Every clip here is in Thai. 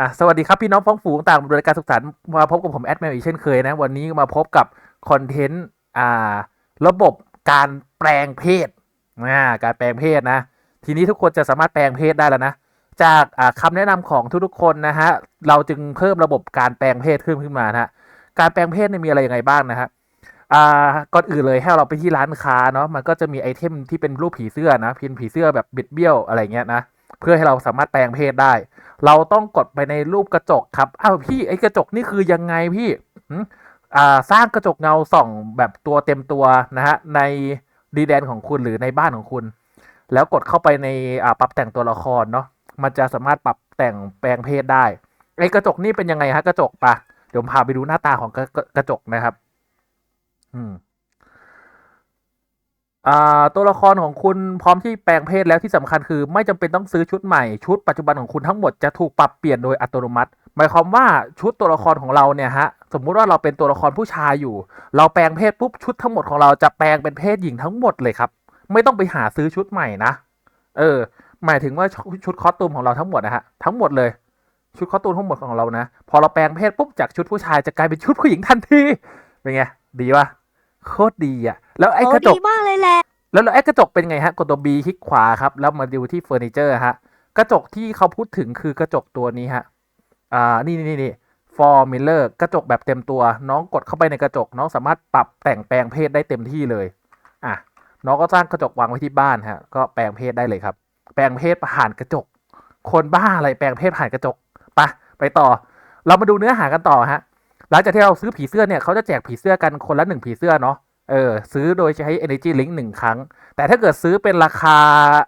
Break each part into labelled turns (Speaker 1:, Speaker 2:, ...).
Speaker 1: อะสวัสดีครับ พี่น้องพ้องฝูงต่างบริการสุขสันต์มาพบกับผมแอดแมวอีกเช่นเคยนะ วันนี้มาพบกับคอนเทนต์อ่าระบบการแปลงเพศอ่าการแปลงเพศนะ ทีนี้ทุกคนจะสามารถแปลงเพศได้แล้วนะ จากอ่าคำแนะนำของทุกๆคนนะฮะเราจึงเพิ่มระบบการแปลงเพศขึ้นขึ้นมานะฮะการแปลงเพศเนี่ยมีอะไรยังไงบ้างนะฮะอ่าก่อนอื่นเลยให้เราไปที่ร้านค้าเนาะมันก็จะมีไอเทมที่เป็นรูปผีเสื้อนะพินผีเสื้อแบบบิดเบี้ยวอะไรเงี้ยนะเพื่อให้เราสามารถแปลงเพศได้ เราต้องกดไปในรูปกระจกครับอ้าวพี่ไอ้กระจกนี่คือยังไงพี่อ่าสร้างกระจกเงาส่องแบบตัวเต็มตัวนะฮะในดีแดนของคุณหรือในบ้านของคุณ แล้วกดเข้าไปในอ่าปรับแต่งตัวละครเนาะมันจะสามารถปรับแต่งแปลงเพศได้ไอ้กระจกนี่เป็นยังไงฮะกระจกปะเดี๋ยวพาไปดูหน้าตาของกระกระจกนะครับ อืม ตัวละครของคุณพร้อมที่แปลงเพศแล้วที่สำคัญคือ ไม่จำเป็นต้องซื้อชุดใหม่ชุดปัจจุบันของคุณทั้งหมดจะถูกปรับเปลี่ยนโดยอัตโนมัติ หมายความว่าชุดตัวละครของเราเนี่ยฮะสมมุติว่าเราเป็นตัวละครผู้ชายอยู่ เราแปลงเพศปุ๊บชุดทั้งหมดของเราจะแปลงเป็นเพศหญิงทั้งหมดเลยครับ ไม่ต้องไปหาซื้อชุดใหม่นะเออ หมายถึงว่าชุดชุดคอสตูมของเราทั้งหมดนะฮะทั้งหมดเลยชุดคอสตูมทั้งหมดของเรานะ พอเราแปลงเพศปุ๊บจากชุดผู้ชายจะกลายเป็นชุดผู้หญิงทันทีเป็นไงดีปะ โคตรดีอะแล้วไอ้
Speaker 2: โอ้
Speaker 1: กระจก
Speaker 2: ดีมากเลยแหละ
Speaker 1: แล้วแล้วไอ้กระจกเป็นไงฮะกดตัว B คลิกขวาครับ แล้วมาดูที่เฟอร์นิเจอร์ฮะ กระจกที่เขาพูดถึงคือกระจกตัวนี้ฮะ อ่า นี่นี่นี่ for mirror กระจกแบบเต็มตัว น้องกดเข้าไปในกระจก น้องสามารถปรับแต่งแปลงเพศได้เต็มที่เลย อะ น้องก็สร้างกระจกวางไว้ที่บ้านฮะ ก็แปลงเพศได้เลยครับ แปลงเพศผ่านกระจก คนบ้าอะไรแปลงเพศผ่านกระจก ไป ไปต่อ เรามาดูเนื้อหากันต่อฮะ หลังจากที่เราซื้อผีเสื้อเนี่ยเขาจะแจกผีเสื้อกันคนละหนึ่งผีเสื้อเนาะเออซื้อโดยใช้ energy link หนึ่งครั้ง แต่ถ้าเกิดซื้อเป็นราคา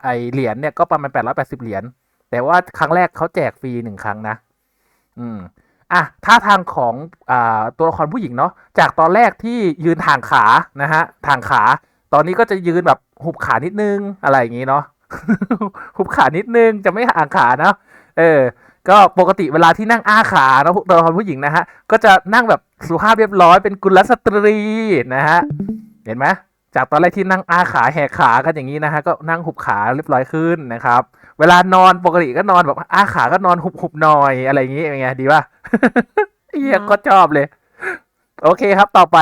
Speaker 1: ไอเหรียญเนี่ยก็ประมาณ 880 เหรียญแต่ว่าครั้งแรกเขาแจกฟรีหนึ่งครั้งนะ อืมอะท่าทางของอ่าตัวละครผู้หญิงเนาะจากตอนแรกที่ยืนทางขานะฮะทางขา ตอนนี้ก็จะยืนแบบหุบขานิดนึงอะไรอย่างงี้เนาะหุบขานิดนึงจะไม่ห่างขาเนาะเออ ก็ปกติเวลาที่นั่งอ้าขาเนาะตัวละครผู้หญิงนะฮะ ก็จะนั่งแบบสุภาพเรียบร้อยเป็นกุลสตรีนะฮะ เห็นไหมจากตอนแรกที่นั่งอาขาแหกขากันอย่างนี้นะฮะก็นั่งหุบขาเรียบร้อยขึ้นนะครับ เวลานอนปกติก็นอนแบบอาขาก็นอนหุบหุบๆหน่อยอะไรอย่างนี้เป็นไงดีป่ะเฮียก็ชอบเลย โอเคครับต่อไป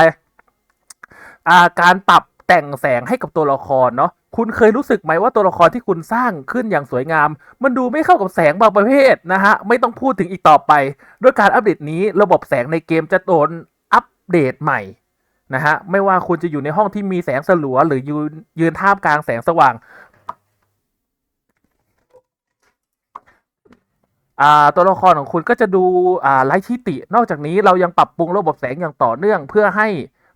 Speaker 1: อ่าการปรับแต่งแสงให้กับตัวละครเนาะ คุณเคยรู้สึกไหมว่าตัวละครที่คุณสร้างขึ้นอย่างสวยงาม มันดูไม่เข้ากับแสงบางประเภทนะฮะ ไม่ต้องพูดถึงอีกต่อไปด้วยการอัปเดตนี้ระบบแสงในเกมจะโดนอัปเดตใหม่นะฮะ ไม่ว่าคุณจะอยู่ในห้องที่มีแสงสลัว หรือยืนยืนท่ามกลางแสงสว่างตัวละครของคุณก็จะดูไร้ที่ติ นอกจากนี้เรายังปรับปรุงระบบแสงอย่างต่อเนื่องเพื่อให้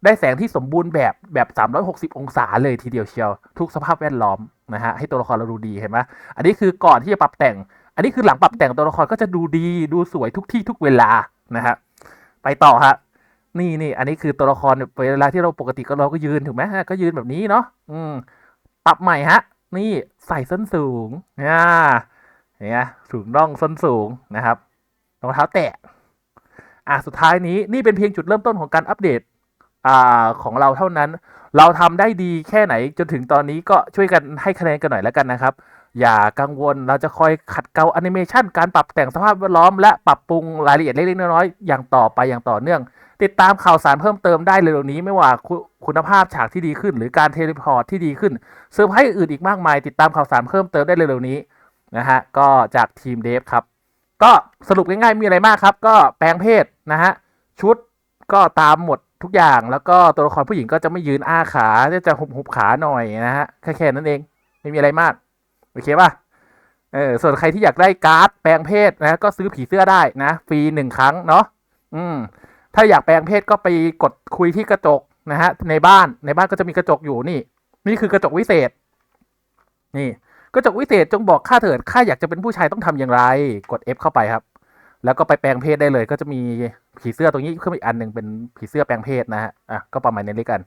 Speaker 1: ได้แสงที่สมบูรณ์แบบแบบ 360 องศาเลยทีเดียวเชียว ทุกสภาพแวดล้อมนะฮะให้ตัวละครเราดูดีเห็นไหมอันนี้คือก่อนที่จะปรับแต่ง อันนี้คือหลังปรับแต่งตัวละครก็จะดูดีดูสวยทุกที่ทุกเวลานะฮะไปต่อฮะนี่นี่อันนี้คือตัวละครเวลาที่เราปกติก็เราก็ยืนถูกไหมฮะก็ยืนแบบนี้เนาะอืมปรับใหม่ฮะ นี่ใส่ส้นสูงอ่าเนี่ยสูงน่องส้นสูงนะครับรองเท้าแตะอะสุดท้ายนี้นี่เป็นเพียงจุดเริ่มต้นของการอัปเดต อ่าของเราเท่านั้น เราทำได้ดีแค่ไหนจนถึงตอนนี้ก็ช่วยกันให้คะแนนกันหน่อยแล้วกันนะครับ อย่ากังวลเราจะคอยขัดเกลาแอนิเมชันการปรับแต่งสภาพแวดล้อมและปรับปรุงรายละเอียดเล็กๆน้อยๆอย่างต่อไปอย่างต่อเนื่อง ติดตามข่าวสารเพิ่มเติมได้เร็วๆนี้ไม่ว่าคุคุณภาพฉากที่ดีขึ้น หรือการเทเลพอร์ตที่ดีขึ้นเซอร์ไพรส์อื่นอีกมากมาย ติดตามข่าวสารเพิ่มเติมได้เร็วๆนี้นะฮะก็จากทีมเดฟครับก็สรุปง่ายๆมีอะไรมากครับ ก็แปลงเพศนะฮะชุด ก็ตามหมดทุกอย่างแล้วก็ตัวละครผู้หญิงก็จะไม่ยืนอ้าขาจะจะหุบหุบขาหน่อยนะฮะแค่แค่นั้นเอง ไม่มีอะไรมาก โอเคป่ะเออส่วนใครที่อยากได้การ์ดแปลงเพศนะก็ซื้อผีเสื้อได้นะ ฟรีหนึ่งครั้งเนาะอืมถ้าอยากแปลงเพศก็ไปกดคุยที่กระจกนะฮะ ในบ้านในบ้านก็จะมีกระจกอยู่นี่ นี่คือกระจกวิเศษ นี่กระจกวิเศษจงบอกข้าเถิดข้าอยากจะเป็นผู้ชายต้องทำอย่างไร กด F เข้าไปครับ แล้วก็ไปแปลงเพศได้เลยก็จะมี ผีเสื้อตรงนี้ขึ้นมาอีกอันหนึ่งเป็นผีเสื้อแปลงเพศนะฮะอะก็ประมาณนี้เลยกัน